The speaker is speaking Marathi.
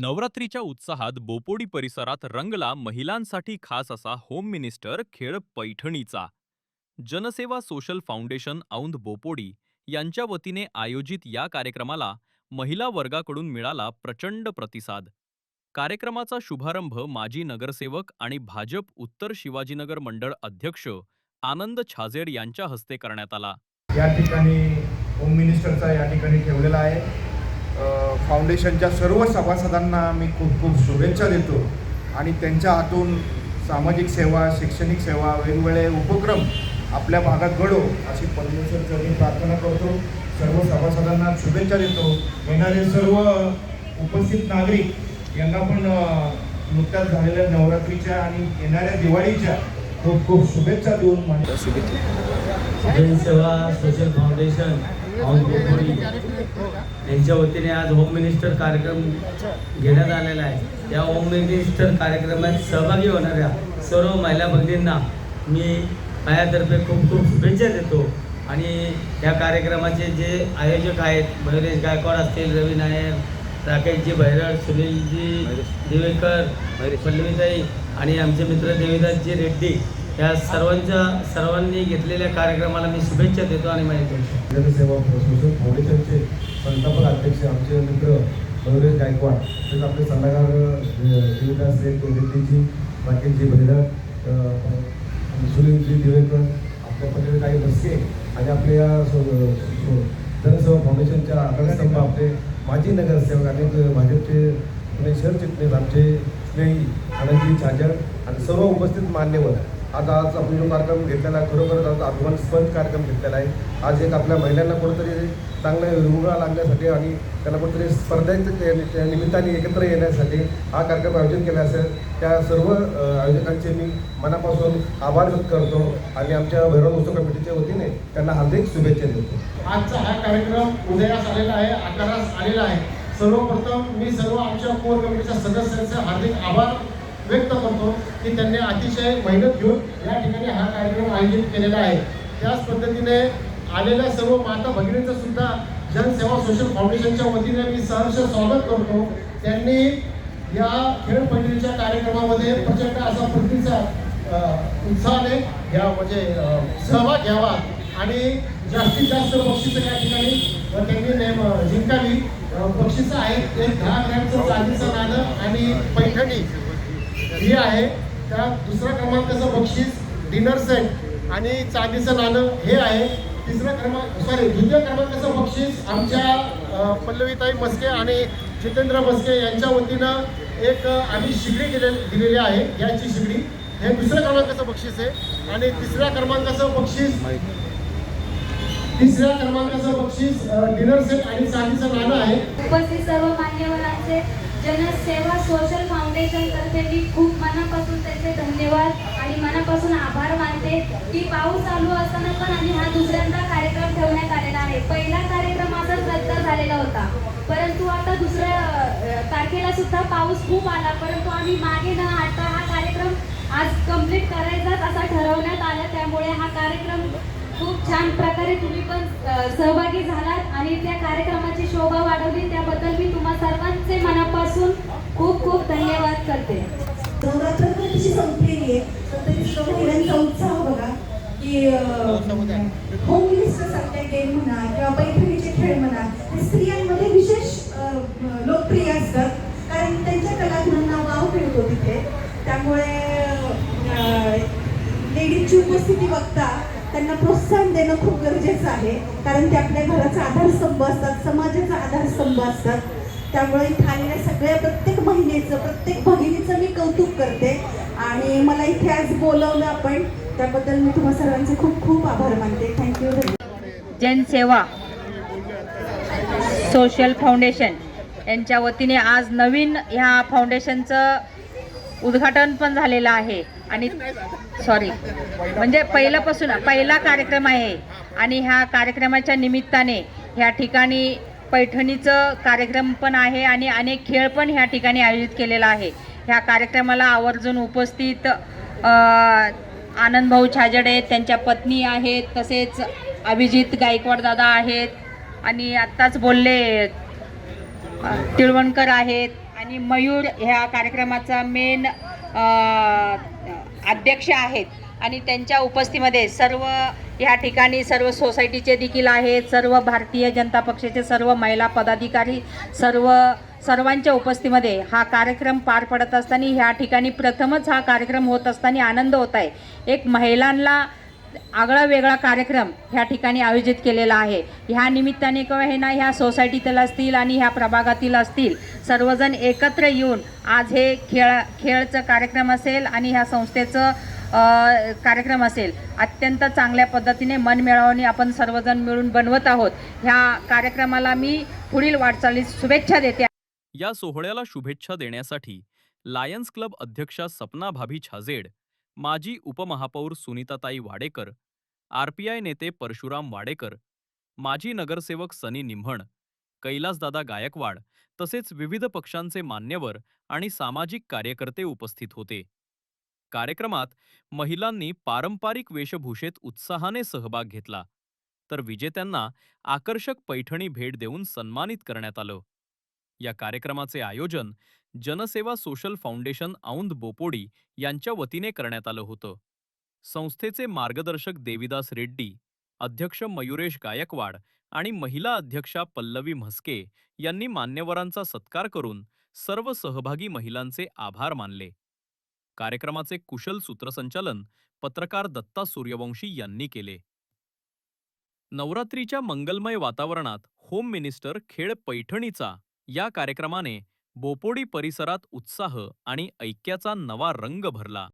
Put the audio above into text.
नवरात्रीच्या उत्साहात बोपोडी परिसरात रंगला महिलांसाठी खास असा होम मिनिस्टर खेळ पैठणीचा. जनसेवा सोशल फाउंडेशन औंध बोपोडी यांच्या वतीने आयोजित या कार्यक्रमाला महिला वर्गाकडून मिळाला प्रचंड प्रतिसाद. कार्यक्रमाचा शुभारंभ माजी नगरसेवक आणि भाजप उत्तर शिवाजीनगर मंडळ अध्यक्ष आनंद छाजेड यांच्या हस्ते करण्यात आला. या ठिकाणी होम मिनिस्टरचा या ठिकाणी ठेवलेला आहे. फाउंडेशनच्या सर्व सभासदांना मी खूप खूप शुभेच्छा देतो. आणि त्यांच्या हातून सामाजिक सेवा शैक्षणिक सेवा वेगवेगळे उपक्रम आपल्या भागात घडो अशी परमेश्वरचं मी प्रार्थना करतो. सर्व सभासदांना शुभेच्छा देतो. येणारे सर्व उपस्थित नागरिक यांना पण नुकत्याच झालेल्या नवरात्रीच्या आणि येणाऱ्या दिवाळीच्या खूप खूप शुभेच्छा देऊन माझ्या शुभेच्छा सोशल फाउंडेशन यांच्या वतीने आज होम मिनिस्टर कार्यक्रम घेण्यात आलेला आहे. या होम मिनिस्टर कार्यक्रमात सहभागी होणाऱ्या सर्व महिला भगिनींना मी माझ्यातर्फे खूप खूप शुभेच्छा देतो. आणि या कार्यक्रमाचे जे आयोजक आहेत भैरेश गायकवाड असतील रवी नायर राकेशजी भैरड सुनीलजी दिवेकर पल्लवीताई आणि आमचे मित्र देवीदासजी रेड्डी या सर्वांच्या सर्वांनी घेतलेल्या कार्यक्रमाला मी शुभेच्छा देतो आणि माहिती देतो जनसेवा सोशल फाउंडेशनचे संस्थापक अध्यक्ष आमचे मित्र मनोरेश गायकवाड तसेच आपले सल्लागार अ, देवदास रेड्डीजी राकेशजी भैरव सुनीलजी दिवेकर आपल्या पद्धतीने काही बसके आणि आपल्या जनसेवा फाउंडेशनच्या आधारस्तंभ आपले माजी नगरसेवक आणि भाजपचे पुणे शहर चिटणीस आमचे स्नेही आनंदजी छाजड आणि सर्व उपस्थित मान्यवर. आज आज आपण जो कार्यक्रम घेतलेला आहे खरोखरच आज अभिमानस्पद कार्यक्रम घेतलेला आहे. आज एक आपल्या महिलांना कुठंतरी चांगलं रुग्ण लागण्यासाठी आणि त्यांना कुठंतरी स्पर्धेच्या त्या- निमित्ताने एकत्र येण्यासाठी हा कार्यक्रम आयोजित केला असेल. त्या सर्व आयोजकांचे मी मनापासून आभार व्यक्त करतो आणि आमच्या भैरव उत्सव कमिटीच्या वतीने त्यांना हार्दिक शुभेच्छा देतो. आजचा हा कार्यक्रम उदयास आलेला आहे आकारास आलेला आहे. सर्वप्रथम मी सर्व आमच्या कोर कमिटीच्या सदस्यांचे हार्दिक आभार व्यक्त करतो की त्यांनी अतिशय मेहनत घेऊन या ठिकाणी हा कार्यक्रम आयोजित केलेला आहे. त्याच पद्धतीने आलेल्या सर्व माता भगिनींचं सुद्धा जनसेवा सोशल फाउंडेशनच्या वतीने मी सहर्ष स्वागत करतो. त्यांनी या खेळ कार्यक्रमामध्ये प्रचंड असा प्रतिसाद उत्साहाने घ्या म्हणजे सहभाग घ्यावा आणि जास्तीत जास्त बक्षिसं त्या ठिकाणी त्यांनी नेम जिंकावी. बक्षिसं आहेत एक दहा ग्रॅमचं चांदीचं नाणं आणि पैठणी. ही आहे त्या दुसऱ्या क्रमांकाचं बक्षीस डिनर सेट आणि चांदीचं नाणं हे आहे. तिसरं क्रमांक सॉरी द्वितीय क्रमांकाचं बक्षीस आमच्या पल्लवीताई मस्के आणि जितेंद्र मस्के यांच्या वतीनं एक आम्ही शिगडी दिले दिलेली आहे याची शिगडी. हे दुसऱ्या क्रमांकाचं बक्षीस आहे. आणि तिसऱ्या क्रमांकाचं बक्षीस तिसऱ्या क्रमांकाचं बक्षीस डिनर सेट आणि चांदीचं नाणं आहे. उपस्थित सर्व मान्यवरांचे जनसेवा सोशल फाउंडेशन तर्फे मी खूप मनापासून त्यांचे धन्यवाद आणि मनापासून आभार मानते की पाऊस चालू असताना पण आणि हा दुसऱ्यांदा कार्यक्रम ठेवण्यात आलेला आहे. पहिला कार्यक्रम असाच रद्द झालेला होता. परंतु आता दुसऱ्या तारखेला सुद्धा पाऊस खूप आला. परंतु आम्ही मागे न हटता हा कार्यक्रम आज कंप्लीट करायचाच असा ठरवण्यात आला. त्यामुळे हा कार्यक्रम खूप छान प्रकारे तुम्ही पण सहभागी झालात आणि त्या कार्यक्रमाची शोभा वाढवली. त्याबद्दल मी तुम्हा सर्वांचे मनापासून खूप खूप धन्यवाद करते. नवरात्र तर संपलेली आहे. तर तरी उत्साह बघा की होम मिनिस्टर सारख्या गेम म्हणा किंवा पैठणीचे खेळ म्हणा हे स्त्रियांमध्ये विशेष लोकप्रिय असतात. कारण त्यांच्या कलागुणांना वाव मिळतो तिथे. त्यामुळे लेडीजची उपस्थिती बघता त्यांना प्रोत्साहन देणं खूप गरजेचं आहे. कारण ते आपल्या घराचा आधारस्तंभ असतात समाजाचा आधारस्तंभ असतात. त्यामुळे इथे आलेल्या सगळ्या प्रत्येक महिलेचं प्रत्येक भगिनीचं मी कौतुक करते. आणि मला इथे आज बोलवलं आपण त्याबद्दल मी तुम्हा सर्वांचे खूप खूप आभार मानते. थँक्यू जनसेवा सोशल फाउंडेशन यांच्या वतीने आज नवीन ह्या फाउंडेशनचं उद्घाटन पण झालेलं आहे. आणि सॉरी म्हणजे पहिल्यापासून पहिला कार्यक्रम आहे. आणि ह्या कार्यक्रमाच्या निमित्ताने ह्या ठिकाणी पैठणीचं कार्यक्रम पण आहे आणि अनेक खेळ पण ह्या ठिकाणी आयोजित केलेला आहे. ह्या कार्यक्रमाला आवर्जून उपस्थित आनंदभाऊ आनंद भाऊ छाजडे त्यांच्या पत्नी आहेत तसेच अभिजित गायकवाड दादा आहेत आणि आत्ताच बोलले तिळवणकर आहेत आणि मयूर ह्या कार्यक्रमाचा मेन अध्यक्ष आहेत. आणि त्यांच्या उपस्थितीमध्ये सर्व ह्या ठिकाणी सर्व सोसायटीचे देखील आहेत सर्व भारतीय जनता पक्षाचे सर्व महिला पदाधिकारी सर्व सर्वांच्या उपस्थितीमध्ये हा कार्यक्रम पार पडत असताना ह्या ठिकाणी प्रथमच हा कार्यक्रम होत असताना आनंद होत आहे. एक महिलांना आगळा वेगळा कार्यक्रम ह्या ठिकाणी आयोजित केलेला आहे. ह्या निमित्ताने किंवा हे ना ह्या सोसायटीतील असतील आणि ह्या प्रभागातील असतील सर्वजण एकत्र येऊन आज हे खेळ खेळचं कार्यक्रम असेल आणि ह्या संस्थेचं कार्यक्रम असेल अत्यंत चांगल्या पद्धतीने मन मिळवणी आपण सर्वजण मिळून बनवत आहोत. ह्या कार्यक्रमाला मी पुढील वाटचालीस शुभेच्छा देते. या सोहळ्याला शुभेच्छा देण्यासाठी लायन्स क्लब अध्यक्षा सपना भाभी छाजेड माजी उपमहापौर सुनीताताई वाडेकर आरपीआय नेते परशुराम वाडेकर माजी नगरसेवक सनी निम्हण कैलासदादा गायकवाड तसेच विविध पक्षांचे मान्यवर आणि सामाजिक कार्यकर्ते उपस्थित होते. कार्यक्रमात महिलांनी पारंपरिक वेशभूषेत उत्साहाने सहभाग घेतला तर विजेत्यांना आकर्षक पैठणी भेट देऊन सन्मानित करण्यात आलं. या कार्यक्रमाचे आयोजन जनसेवा सोशल फाउंडेशन औंध बोपोडी यांच्या वतीने करण्यात आलं होतं. संस्थेचे मार्गदर्शक देविदास रेड्डी अध्यक्ष मयुरेश गायकवाड आणि महिला अध्यक्षा पल्लवी म्हस्के यांनी मान्यवरांचा सत्कार करून सर्व सहभागी महिलांचे आभार मानले. कार्यक्रमाचे कुशल सूत्रसंचालन पत्रकार दत्ता सूर्यवंशी यांनी केले. नवरात्रीच्या मंगलमय वातावरणात होम मिनिस्टर खेळ पैठणीचा या कार्यक्रमाने बोपोडी परिसरात उत्साह आणि ऐक्याचा नवा रंग भरला.